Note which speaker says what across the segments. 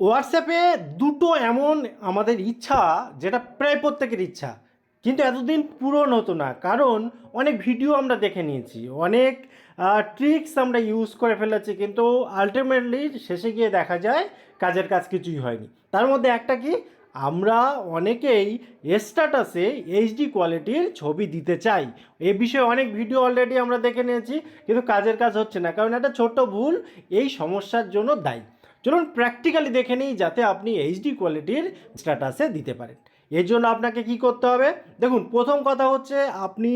Speaker 1: হোয়াটসঅ্যাপে দুটো এমন আমাদের ইচ্ছা, যেটা প্রায় প্রত্যেকের ইচ্ছা, কিন্তু এতদিন পূরণ হতো না। কারণ অনেক ভিডিও আমরা দেখে নিয়েছি, অনেক ট্রিক্স আমরা ইউজ করে ফেলেছি, কিন্তু আলটিমেটলি শেষে গিয়ে দেখা যায় কাজের কাজ কিছুই হয়নি। তার মধ্যে একটা কি, আমরা অনেকেই স্ট্যাটাসে এইচডি কোয়ালিটির ছবি দিতে চাই। এ বিষয়ে অনেক ভিডিও অলরেডি আমরা দেখে নিয়েছি, কিন্তু কাজের কাজ হচ্ছে না। কারণ একটা ছোট্ট ভুল, এই সমস্যার জন্য দায়ী। চলুন প্র্যাকটিক্যালি দেখে নিই যাতে আপনি এইচডি কোয়ালিটির স্ট্যাটাসে দিতে পারেন। এর জন্য আপনাকে কি করতে হবে? দেখুন, প্রথম কথা হচ্ছে আপনি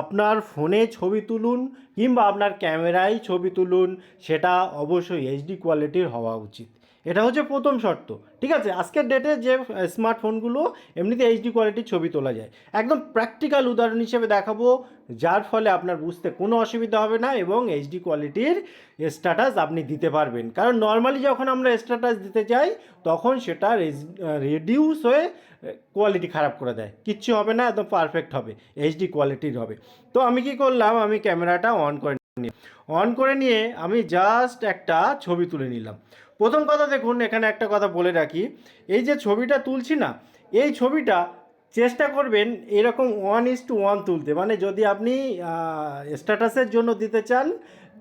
Speaker 1: আপনার ফোনে ছবি তুলুন কিংবা আপনার ক্যামেরায় ছবি তুলুন, সেটা অবশ্যই এইচডি কোয়ালিটির হওয়া উচিত। এটা হচ্ছে প্রথম শর্ত, ঠিক আছে? আজকের ডেটে যে স্মার্টফোনগুলো এমনিতে এইচডি কোয়ালিটির ছবি তোলা যায়। একদম প্র্যাকটিক্যাল উদাহরণ হিসেবে দেখাবো, যার ফলে আপনার বুঝতে কোনো অসুবিধা হবে না এবং এইচডি কোয়ালিটির স্ট্যাটাস আপনি দিতে পারবেন। কারণ নর্মালি যখন আমরা স্ট্যাটাস দিতে যাই, তখন সেটা রেডিউস হয়ে কোয়ালিটি খারাপ করে দেয়। কিচ্ছু হবে না, একদম পারফেক্ট হবে এইচডি কোয়ালিটির হবে। তো আমি কি করলাম, আমি ক্যামেরাটা অন করে অন করে নিয়ে আমি জাস্ট একটা ছবি তুলে নিলাম। প্রথম কথা দেখুন, এখানে একটা কথা বলে রাখি। এই যে ছবিটা তুলছি না, এই ছবিটা চেষ্টা করবেন এরকম ওয়ান ইস টু ওয়ান তুলতে। মানে যদি আপনি স্ট্যাটাসের জন্য দিতে চান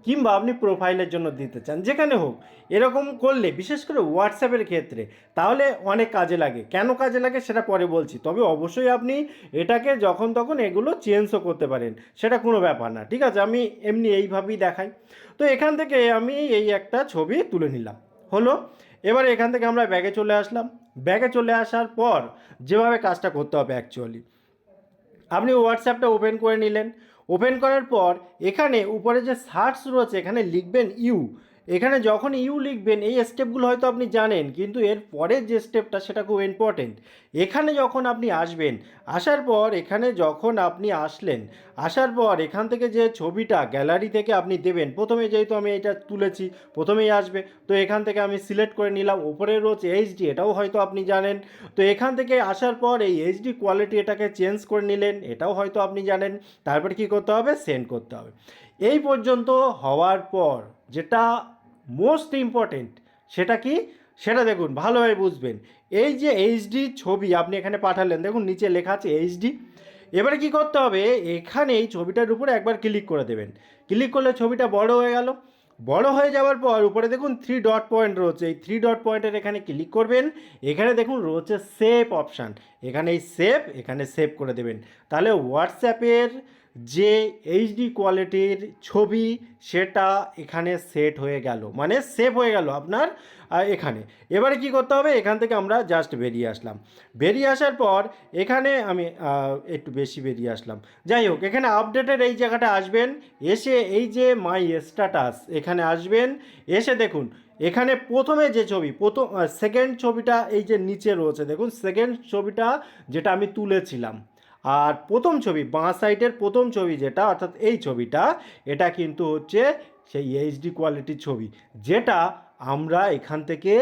Speaker 1: কিংবা আপনি প্রোফাইলের জন্য দিতে চান, যেখানে হোক, এরকম করলে, বিশেষ করে হোয়াটসঅ্যাপের ক্ষেত্রে, তাহলে অনেক কাজে লাগে। কেন কাজে লাগে সেটা পরে বলছি। তবে অবশ্যই আপনি এটাকে যখন তখন এগুলো চেঞ্জও করতে পারেন। সেটা কোনো ব্যাপার না, ঠিক আছে? আমি এমনি এইভাবেই দেখাই। তো এখান থেকে আমি এই একটা ছবি তুলে নিলাম। হলো, এবার এখান থেকে আমরা ব্যাগে চলে আসলাম। ব্যাগে চলে আসার পর, যেভাবে কাজটা করতে হবে অ্যাকচুয়ালি আপনি হোয়াটসঅ্যাপটা ওপেন করে নিলেন। ওপেন করার পর এখানে উপরে যে সার্চ রয়েছে এখানে লিখবেন ইউ। এখানে যখন ইউ লিখবেন, এই স্টেপগুলো হয়তো আপনি জানেন, কিন্তু এর পরের যে স্টেপটা সেটা খুব ইম্পর্টেন্ট এখানে যখন আপনি আসবেন, আসার পর এখানে যখন আপনি আসলেন, আসার পর এখান থেকে যে ছবিটা গ্যালারি থেকে আপনি দেবেন, প্রথমে যেহেতু আমি এটা তুলেছি, প্রথমেই আসবে, তো এখান থেকে আমি সিলেক্ট করে নিলাম ওপরে রয়েছে এইচডি এটাও হয়তো আপনি জানেন। তো এখান থেকে আসার পর এই এইচডি কোয়ালিটি এটাকে চেঞ্জ করে নিলেন, এটাও হয়তো আপনি জানেন। তারপর কি করতে হবে? সেন্ড করতে হবে। এই পর্যন্ত হওয়ার পর, যেটা মোস্ট ইম্পর্টেন্ট সেটা কি? সেটা দেখুন, ভালোভাবে বুঝবেন। এই যে এইচডি ছবি আপনি এখানে পাঠালেন, দেখুন নিচে লেখা আছে এইচডি এবারে কি করতে হবে? এখানে এই ছবিটার উপরে একবার ক্লিক করে দেবেন। ক্লিক করলে ছবিটা বড় হয়ে গেল। বড় হয়ে যাওয়ার পর উপরে দেখুন থ্রি ডট পয়েন্ট রয়েছে। এই থ্রি ডট পয়েন্টের এখানে ক্লিক করবেন। এখানে দেখুন রয়েছে সেভ অপশান এখানে এই সেভ এখানে সেভ করে দেবেন। তাহলে হোয়াটসঅ্যাপের যে এইচডি কোয়ালিটির ছবি সেটা এখানে সেট হয়ে গেল। মানে সেভ হয়ে গেল আপনার এখানে। এবারে কি করতে হবে? এখান থেকে আমরা জাস্ট বেরিয়ে আসলাম। বেরিয়ে আসার পর এখানে আমি একটু বেশি বেরিয়ে আসলাম। যাই হোক, এখানে আপডেটের এই জায়গাটা আসবেন। এসে এই যে মাই স্ট্যাটাস এখানে আসবেন। এসে দেখুন, এখানে প্রথমে যে ছবি, প্রথম সেকেন্ড ছবিটা এই যে নিচে রয়েছে, দেখুন সেকেন্ড ছবিটা যেটা আমি তুলেছিলাম। আর প্রথম ছবি, বাঁ সাইডের প্রথম ছবি যেটা, অর্থাৎ এই ছবিটা, এটা কিন্তু হচ্ছে সেই এইচডি কোয়ালিটির ছবি, যেটা আমরা এখান থেকে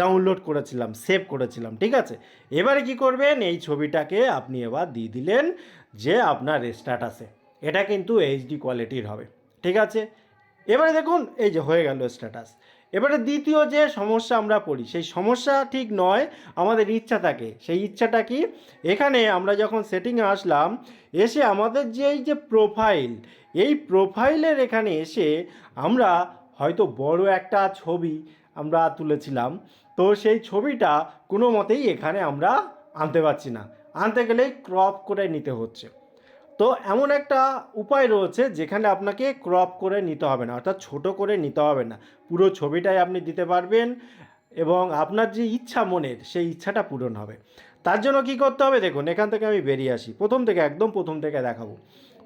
Speaker 1: ডাউনলোড করেছিলাম সেভ করেছিলাম, ঠিক আছে? এবারে কি করবেন? এই ছবিটাকে আপনি এবার দিয়ে দিলেন যে আপনার স্ট্যাটাসে এটা কিন্তু এইচডি কোয়ালিটির হবে, ঠিক আছে? এবারে দেখুন, এই যে হয়ে গেল স্ট্যাটাস এবারে দ্বিতীয় যে সমস্যা আমরা পড়ি, সেই সমস্যা ঠিক নয়, আমাদের ইচ্ছা থাকে। সেই ইচ্ছাটা কি? এখানে আমরা যখন সেটিংয়ে আসলাম, এসে আমাদের যে এই যে প্রোফাইল এই প্রোফাইলের এখানে এসে আমরা হয়তো বড় একটা ছবি আমরা তুলেছিলাম। তো সেই ছবিটা কোনো মতেই এখানে আমরা আনতে পারছি না। আনতে গেলেই ক্রপ করে নিতে হচ্ছে। তো এমন একটা উপায় রয়েছে যেখানে আপনাকে ক্রপ করে নিতে হবে না, অর্থাৎ ছোট করে নিতে হবে না। পুরো ছবিটাই আপনি দিতে পারবেন এবং আপনার যে ইচ্ছা মনের, সেই ইচ্ছাটা পূরণ হবে। তার জন্য কি করতে হবে? দেখুন, এখান থেকে আমি বেরিয়ে আসি। প্রথম থেকে, একদম প্রথম থেকে দেখাবো।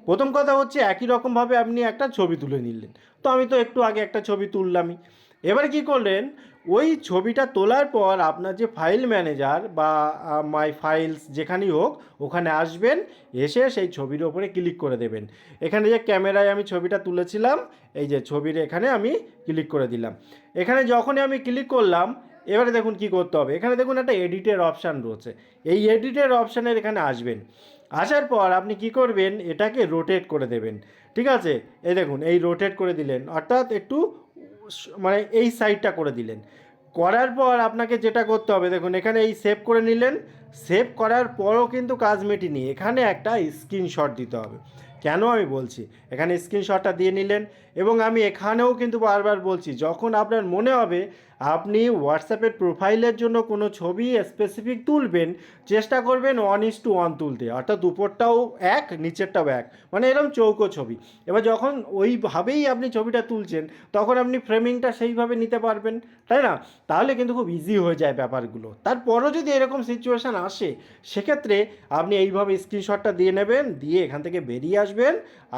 Speaker 1: প্রথম কথা হচ্ছে, একই রকমভাবে আপনি একটা ছবি তুলে নিলেন। তো আমি তো একটু আগে একটা ছবি তুললামই। এবারে কি করলেন? ওই ছবিটা তোলার পর আপনার যে ফাইল ম্যানেজার বা মাই ফাইলস যেখানেই হোক, ওখানে আসবেন, এসে সেই ছবির ওপরে ক্লিক করে দেবেন। এখানে যে ক্যামেরায় আমি ছবিটা তুলেছিলাম, এই যে ছবির এখানে আমি ক্লিক করে দিলাম। এখানে যখনই আমি ক্লিক করলাম, এবারে দেখুন কি করতে হবে। এখানে দেখুন একটা এডিটের অপশান রয়েছে। এই এডিটের অপশানের এখানে আসবেন। আসার পর আপনি কি করবেন? এটাকে রোটেট করে দেবেন। ঠিক আছে? এই দেখুন, এই রোটেট করে দিলেন। অর্থাৎ একটু মানে এই সাইডটা করে দিলেন। করার পর আপনাকে যেটা করতে হবে, দেখুন এখানে এই সেভ করে নিলেন। সেভ করার পরও কিন্তু কাজ মেটেনি। এখানে একটা স্ক্রিনশট দিতে হবে। কেন আমি বলছি? এখানে স্ক্রিনশটটা দিয়ে নিলেন এবং আমি এখানেও কিন্তু বারবার বলছি, যখন আপনার মনে হবে আপনি হোয়াটসঅ্যাপের প্রোফাইলের জন্য কোনো ছবি স্পেসিফিক তুলবেন, চেষ্টা করবেন ওয়ান ইস টু ওয়ান তুলতে। অর্থাৎ উপরটাও এক, নিচেরটাও এক। মানে এরকম চৌকো ছবি। এবার যখন ওইভাবেই আপনি ছবিটা তুলছেন, তখন আপনি ফ্রেমিংটা সেইভাবে নিতে পারবেন, তাই না? তাহলে কিন্তু খুব ইজি হয়ে যায় ব্যাপারগুলো। তারপরও যদি এরকম সিচুয়েশান আসে, সেক্ষেত্রে আপনি এইভাবে স্ক্রিনশটটা দিয়ে নেবেন, দিয়ে এখান থেকে বেরিয়ে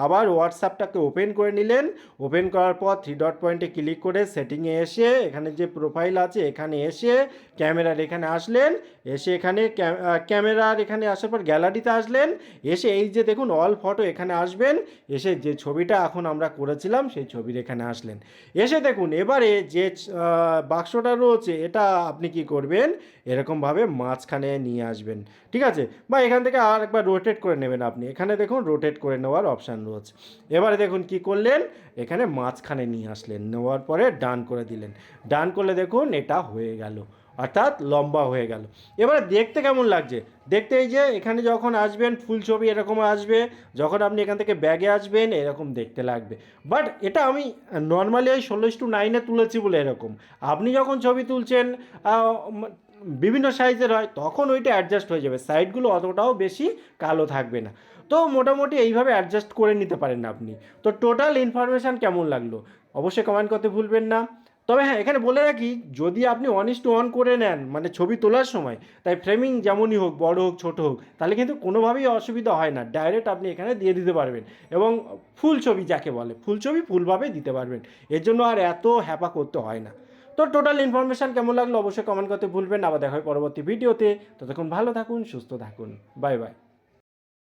Speaker 1: আবার হোয়াটসঅ্যাপটাকে ওপেন করে নিলেন। ওপেন করার পর থ্রি ডট পয়েন্টে ক্লিক করে সেটিংয়ে এসে, এখানে যে প্রোফাইল আছে, এখানে এসে ক্যামেরার এখানে আসলেন, এসে এখানে ক্যামেরার এখানে আসার পর গ্যালারিতে আসলেন, এসে এই যে দেখুন অল ফটো এখানে আসবেন, এসে যে ছবিটা এখন আমরা করেছিলাম সেই ছবির এখানে আসলেন। এসে দেখুন এবারে যে বাক্সটা রয়েছে এটা আপনি কি করবেন? এরকমভাবে মাঝখানে নিয়ে আসবেন। ঠিক আছে? বা এখান থেকে আর একবার রোটেট করে নেবেন আপনি। এখানে দেখুন রোটেট করে নেওয়ার অপশান রয়েছে। এবারে দেখুন কি করলেন? এখানে মাঝখানে নিয়ে আসলেন। নেওয়ার পরে ডান করে দিলেন। ডান করলে দেখুন এটা হয়ে গেল। অর্থাৎ লম্বা হয়ে গেল। এবারে দেখতে কেমন লাগছে? দেখতে এই যে এখানে যখন আসবেন, ফুল ছবি এরকম আসবে, যখন আপনি এখান থেকে ব্যাগে আসবেন, এরকম দেখতে লাগবে। বাট এটা আমি নর্মালি ওই ষোলো টু নাইনে তুলেছি বলে এরকম। আপনি যখন ছবি তুলছেন বিভিন্ন সাইজের হয়, তখন ওইটা অ্যাডজাস্ট হয়ে যাবে। সাইডগুলো অতটাও বেশি কালো থাকবে না। তো মোটামুটি এইভাবে অ্যাডজাস্ট করে নিতে পারেন আপনি। তো টোটাল ইনফরমেশান কেমন লাগল? অবশ্যই কমেন্ট করতে ভুলবেন না। তবে হ্যাঁ এখানে বলে রাখি, যদি আপনি অন টু অন করে নেন মানে ছবি তোলার সময়, তাই ফ্রেমিং যেমনই হোক, বড় হোক, ছোট হোক, তাহলে কিন্তু কোনোভাবেই অসুবিধা হয় না। ডাইরেক্ট আপনি এখানে দিয়ে দিতে পারবেন এবং ফুল ছবি যাকে বলে ফুল ছবি ফুলভাবে দিতে পারবেন। এর জন্য আর এত হ্যাপা করতে হয় না। তো টোটাল ইনফরমেশান কেমন লাগল অবশ্যই কমেন্ট করতে ভুলবেন আবার দেখা হয় পরবর্তী ভিডিওতে ততক্ষণ ভালো থাকুন, সুস্থ থাকুন। Bye bye